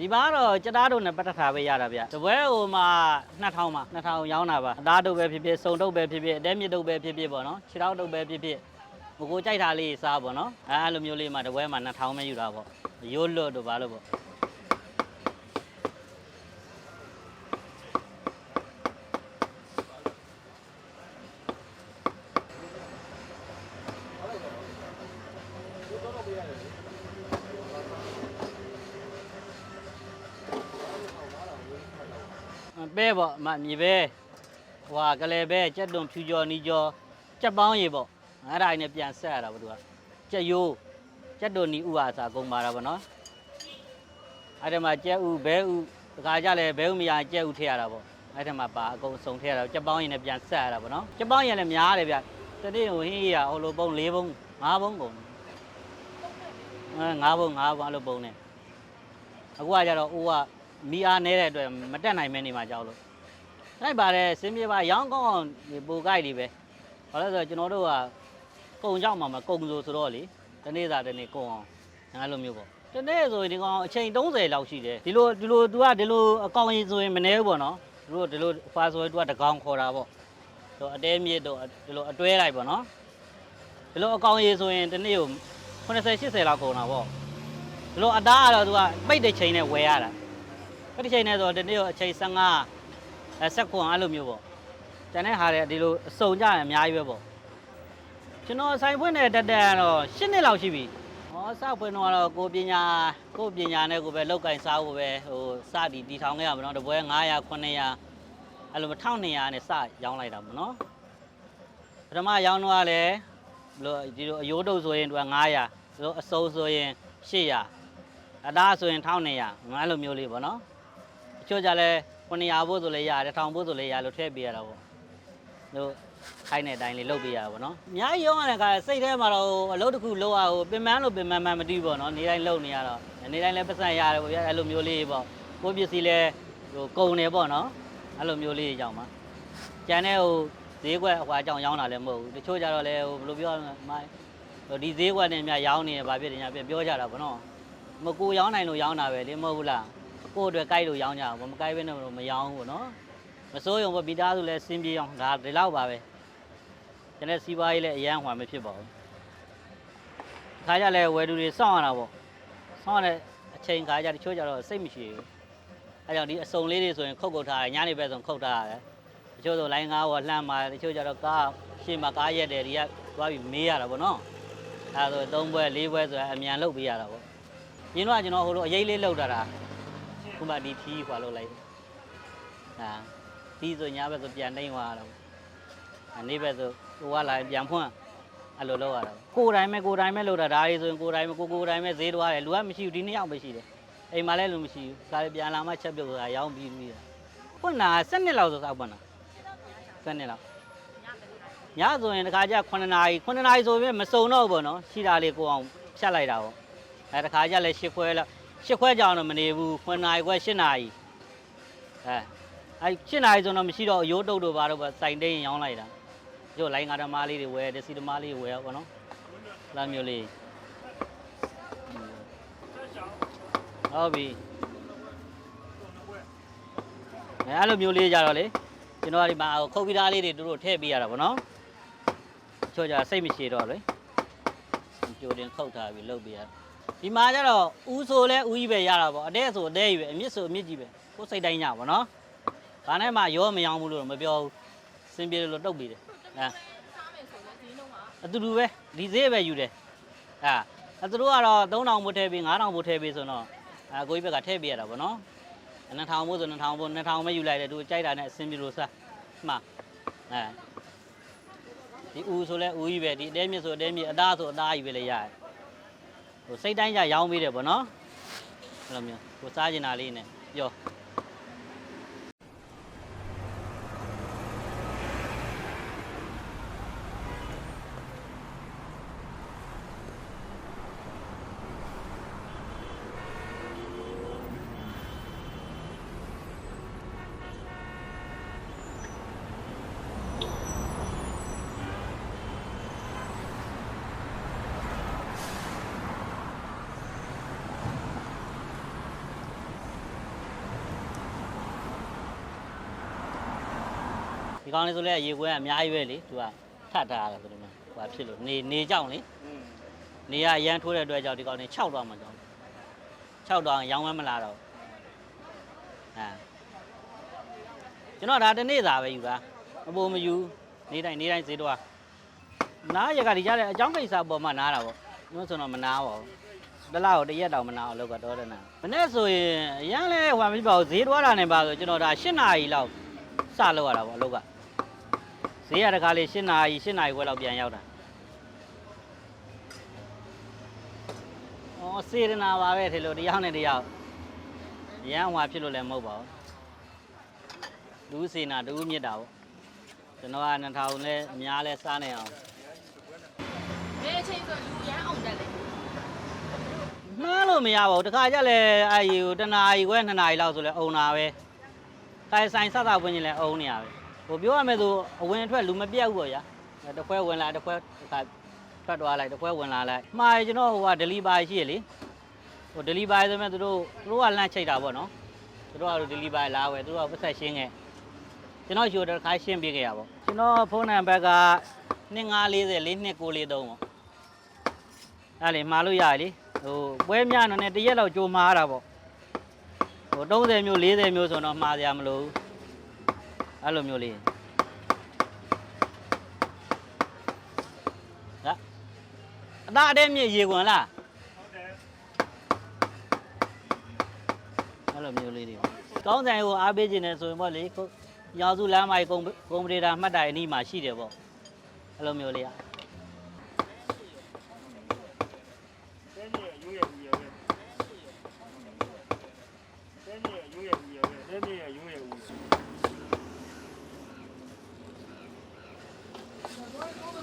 ဒီမှာတော့ကြသားတို့နဲ့ပတ်သက်တာပဲရတာဗျတပွဲဟိုမှာ2000မှာ2000ရောင်းတာပါအသားတို့ပဲဖြစ်ဖြစ်စုံတုပ်ပဲဖြစ်ဖြစ်အတဲမြစ်တုပ်ပဲဖြစ်ဖြစ်ပေါ့နော်ခြေထောက်တုပ်ပဲဖြစ်ဖြစ်ဘကိုကြိုက်တာလေးစားပေါ့နော်အဲအဲ့လိုမျိုးလေးမှာတပွဲမှာ2000ပဲယူတာပေါ့ရိုးလွတ်တို့ဘာလို့ပေါ့ ပဲပေါ့အမမြေပဲဟွာကလေးပဲကြက်တွန်ဖြူကျော်နီကျော်ကြက်ပေါင်းရေပေါ့အဲ့ဒါနဲ့ပြန်ဆက်ရတာပေါ့သူကကြက်ရိုးကြက်တွန်နီဥဟာစာအကုန်ပါတာပေါ့နော်အဲ့ဒီမှာကြက်ဥဘဲဥတခါကြလဲဘဲဥမရကြက်ဥထည့်ရတာပေါ့အဲ့ဒီမှာပါအကုန်စုံထည့်ရတာကြက်ပေါင်းရေနဲ့ပြန်ဆက်ရတာပေါ့နော်ကြက်ပေါင်းရေလည်းများတယ်ဗျတနေ့ဟိုဟင်းရဟိုလိုပုံ၄ပုံ၅ပုံကုန်အဲ၅ပုံ၅ပုံအဲ့လိုပုံနဲ့အခုကကြတော့အိုးက မီအားနေတဲ့အတွက်မတက်နိုင်မဲနေမှာကြောက်လို့ လိုက်ပါတယ်စင်းပြေပါရောင်းကောင်းအောင်ဒီပိုကိုက်တွေပဲဘာလို့လဲဆိုတော့ကျွန်တော်တို့ကကုံကြောက်မှာမကုံဆိုဆိုတော့လေတနေ့စာတနေ့ကုံအောင်အဲ့လိုမျိုးပေါ့တနေ့ဆိုရင်ဒီကောင်အချိန်30လောက်ရှိတယ်ဒီလိုဒီလို तू ကဒီလိုအကောင်ရင်ဆိုရင်မနေဘူးပေါ့နော်သူတို့ဒီလိုဖာဆိုရင် तू ကတကောင်ခေါ်တာပေါ့သူအတဲမြစ်တော့ဒီလိုအတွဲလိုက်ပေါ့နော်ဒီလိုအကောင်ရင်ဆိုရင်တနေ့ကို80 80လောက်ကုန်တာပေါ့ဒီလိုအသားကတော့ तू ကပိတ်တဲ့ချိန်နဲ့ဝယ်ရတာ ပိတ်တဲ့ချိန်နဲ့ဆိုတော့တနေ့ကိုအချိန်15အဲဆက်ခွန်အဲ့လိုမျိုးပေါ့ကျန်တဲ့ဟာတွေဒီလိုအစုံကြရင်အများကြီးပဲပေါ့ကျွန်တော်ဆိုင်ဖွင့်တဲ့တက်တက်ကတော့10နှစ်လောက်ရှိပြီဟောစဖွင့်တော့ကတော့ကိုပညာကိုပညာနဲ့ကိုပဲလောက်ကင်စားဖို့ပဲဟိုစတီတီထောင်ခဲ့ရမှာနော်တပွဲ900 900အဲ့လို1200နဲ့စရောင်းလိုက်တာပေါ့နော်ပထမရောင်းတော့ကလည်းဘလို့ဒီလိုအယိုးတုပ်ဆိုရင်သူက900ဒီလိုအစုံဆိုရင်800အသားဆိုရင်1200အဲ့လိုမျိုးလေးပေါ့နော်တ ချို့ကြလဲ900ဘို့ဆိုလဲရတယ်1000ဘို့ဆိုလဲရလို့ထည့်ပေးရတာပေါ့တို့ခိုင်းတဲ့အတိုင်းလေးလုပ်ပေးရတာပေါ့နော်အများကြီးရောင်းရတဲ့ခါစိတ်ထဲမှာတော့အလုပ်တစ်ခုလုပ်ရဟိုပင်မလို့ပင်မမှန်မသိဘူးပေါ့နော်နေတိုင်းလုပ်နေရတော့နေတိုင်းလဲပတ်စံရတယ်ပေါ့ဗျာအဲ့လိုမျိုးလေးပေါ့ကိုယ့်ပစ္စည်းလဲဟိုကုန်နေပေါ့နော်အဲ့လိုမျိုးလေးကြောင်းပါကျန်တဲ့ဟိုဈေးကွက်ဟိုအကြောင်းရောင်းတာလည်းမဟုတ်ဘူးတချို့ကြတော့လဲဟိုဘယ်လိုပြောရမလဲမိုင်းဟိုဒီဈေးကွက်နဲ့မြရောင်းနေရဘာဖြစ်တယ်ညာပြန်ပြောကြတာပေါ့နော်မကိုရောင်းနိုင်လို့ရောင်းတာပဲလေမဟုတ်ဘူးလား ကိုယ့်အတွက်ကြိုက်လို့ရောင်းကြအောင်ပေါ့မကြိုက်ဘဲနဲ့တော့မရောင်းဘူးပေါ့နော်မစိုးရုံပေါ့မိသားစုလည်းစင်းပြေအောင်ဒါဒီလောက်ပါပဲကျွန်တော်စီးပွားရေးလည်းအရန်ဟွာမဖြစ်ပါဘူးခါကြလဲဝယ်သူတွေစောင့်ရတာပေါ့စောင့်ရတဲ့အချိန်ခါကြတချို့ကြတော့စိတ်မရှိဘူးအဲကြောင့်ဒီအစုံလေးတွေဆိုရင်ခုတ်ကုတ်ထားတယ်ညနေဘက်ဆိုခုတ်ထားရတယ်တချို့ဆိုလိုင်းကားပေါ်လှမ်းมาတချို့ကြတော့ကားရှေ့မှာကားရက်တယ်ဒီကသွားပြီးမေးရတာပေါ့နော်အဲဒါဆိုသုံးဘွဲလေးဘွဲဆိုရင်အမြန်လုတ်ပေးရတာပေါ့ရင်းတော့ကျွန်တော်ဟိုလိုအရေးလေးလုတ်တာတာ ခုမှဒီထီးခွာလို့လိုက်ဟာဒီဆိုညာဘက်ဆိုပြန်နှိမ့်သွားတော့အနေဘက်ဆိုဟိုကလာပြန်ဖွင့်အဲ့လိုလုပ်ရတာကိုယ်တိုင်ပဲကိုယ်တိုင်ပဲလုပ်တာဒါတွေဆိုရင်ကိုယ်တိုင်ပဲကိုကိုယ်တိုင်ပဲဈေးတွားတယ်လူကမရှိဘူးဒီနှစ်ယောက်ပဲရှိတယ်အိမ်မှာလည်းလူမရှိဘူးဒါလည်းပြန်လာမှချက်ပြုတ်တာရောင်းပြီးပြီးတာဖွင့်တာ7နှစ်လောက်ဆိုစောက်ပွင့်တာ7နှစ်လောက်ညဆိုရင်တခါကျ9နာရီ9နာရီဆိုရင်မစုံတော့ဘူးပေါ့နော်ရှိတာလေးကိုအောင်ဖြတ်လိုက်တာပေါ့အဲတခါကျလည်း10ခွဲလောက် 10ခွဲကြောင်တော့မနေဘူး9နာရီခွဲ10နာရီအဲအဲ10နာရီဆိုတော့မရှိတော့အရိုးတုတ်တို့ဘာတို့ပဲစိုင်တိန်ရောင်းလိုက်တာကျို့လိုင်းကားသမားလေးတွေဝယ်တယ်စီသမားလေးတွေဝယ်ရပေါ့နော်လာမျိုးလေးဟုတ်ပြီအဲအဲ့လိုမျိုးလေးကြတော့လေကျွန်တော်ကဒီမှာခုတ်ပြီးသားလေးတွေတို့တို့ထည့်ပေးရတာပေါ့နော်ချို့ကြစိတ်မရှိတော့လေကြိုတင်ခုတ်ထားပြီးလုပ်ပေးရ ဒီမှာကျတော့ဦးဆိုလဲဦးကြီးပဲရတာပေါ့အတဲ့ဆိုအတဲ့ကြီးပဲအမြင့်ဆိုအမြင့်ကြီးပဲကိုယ်စိတ်တိုင်းညပေါ့နော်ဘာနဲ့မှရောမရောဘူးလို့တော့မပြောဘူးစင်ပြေလို့တုတ်ပြီးတယ်အဲအတူတူပဲဒီဈေးပဲယူတယ်အာအသူတို့ကတော့3000ဘို့ထည့်ပြီး9000ဘို့ထည့်ပြီးဆိုတော့အာကိုကြီးဘက်ကထည့်ပေးရတာဗောနော်2000ဘို့ဆို2000ဘို့2000ပဲယူလိုက်တယ်သူကြိုက်တာနဲ့အဆင်ပြေလို့စားမှအဲဒီဦးဆိုလဲဦးကြီးပဲဒီအတဲမြစ်ဆိုအတဲမြစ်အသားဆိုအသားကြီးပဲလေရတယ် ဟိုစိတ်တိုင်းကြရောင်းပေးတယ်ဗောနော်အဲ့လိုမျိုးကိုစားကျင်တာလေးနဲ့ပြော ဒီကောင်လေးဆိုလဲရေခွဲကအများကြီးပဲလေသူကထပ်ထားတာဆိုတော့ဟိုဖြစ်လို့နေနေကြောင်လေอืมနေရအရန်ထိုးတဲ့အတွက်ကြောင့်ဒီကောင်လေး6တော့မှကြောင်း6တော့ရောင်းမမလာတော့အာကျွန်တော်ဒါတနေ့သာပဲယူတာအပေါ်မယူနေတိုင်းနေတိုင်းဈေးတော့နားရကဒီကြတဲ့အကြောင်းကိစ္စပေါ်မှာနားတာပေါ့ကျွန်တော်ဆိုတော့မနာပါဘူးတလားကိုတရက်တောင်မနာအောင်လုပ်ကတော့တယ်နာမနေ့ဆိုရင်အရန်လဲဟိုမရှိပါဘူးဈေးတော့တာနေပါဆိုကျွန်တော်ဒါ8နာရီလောက်စလောက်ရတာပေါ့အလုပ်က ဈေးရတခါလေး8နာရီ8နာရီခွဲလောက်ပြန်ရောက်တာ။အော်စေရနာပါပဲဒီလိုတရားနဲ့တရားရမ်းဟွာဖြစ်လို့လည်းမဟုတ်ပါဘူး။ဒူးစေနာဒူးမြစ်တာပေါ့။ကျွန်တော်က2000လဲအများလဲစားနေအောင်ဘယ်အချိန်ဆိုလူရမ်းအောင်တက်လဲ။မှားလို့မရပါဘူး။တခါကျလဲအာရီကိုတနာရီခွဲ2နာရီလောက်ဆိုလဲအုံတာပဲ။တိုင်ဆိုင်စသဝင်ချင်းလဲအုံနေရပဲ။ ဟိုပြောရမယ်ဆိုအဝင်အထွက်လူမပြတ်ဘူးပေါ့ဗျာ။တစ်ခွဲဝင်လာတစ်ခွဲတစ်ခါထွက်သွားလိုက်တစ်ခွဲဝင်လာလိုက်။မှားကျွန်တော်ဟိုက delivery ရှိရလေ။ဟို delivery ဆိုမဲ့သူတို့သူတို့ကလန့်ချိတ်တာပေါ့နော်။သူတို့က delivery လာဝယ်သူတို့ကပတ်ဆက်ရှင်းခဲ့။ကျွန်တော်ယူတစ်ခါရှင်းပေးခဲ့ရပါကျွန်တော်ဖုန်းနံပါတ်က2940 4993ပေါ့။အဲ့လေမှားလို့ရရလေ။ဟိုပွဲမြနော်နဲ့တရက်လောက်ကြိုမှားတာပေါ့။ဟို30မျိုး40မျိုးဆိုတော့မှားစရာမလိုဘူး။ အဲ့လိုမျိုးလေး။ဟာအသားအတဲ့မြင့်ရေခွန်လားဟုတ်တယ်အဲ့လိုမျိုးလေးတွေပေါ့ကောင်းဆိုင်ကိုအားပေးခြင်းနဲ့ဆိုရင်ပေါ့လေကိုရောင်စုလမ်းမိုင်ကွန်ကွန်ပျူတာမှတ်တိုင်အနီးမှာရှိတယ်ပေါ့အဲ့လိုမျိုးလေးอ่ะ Right,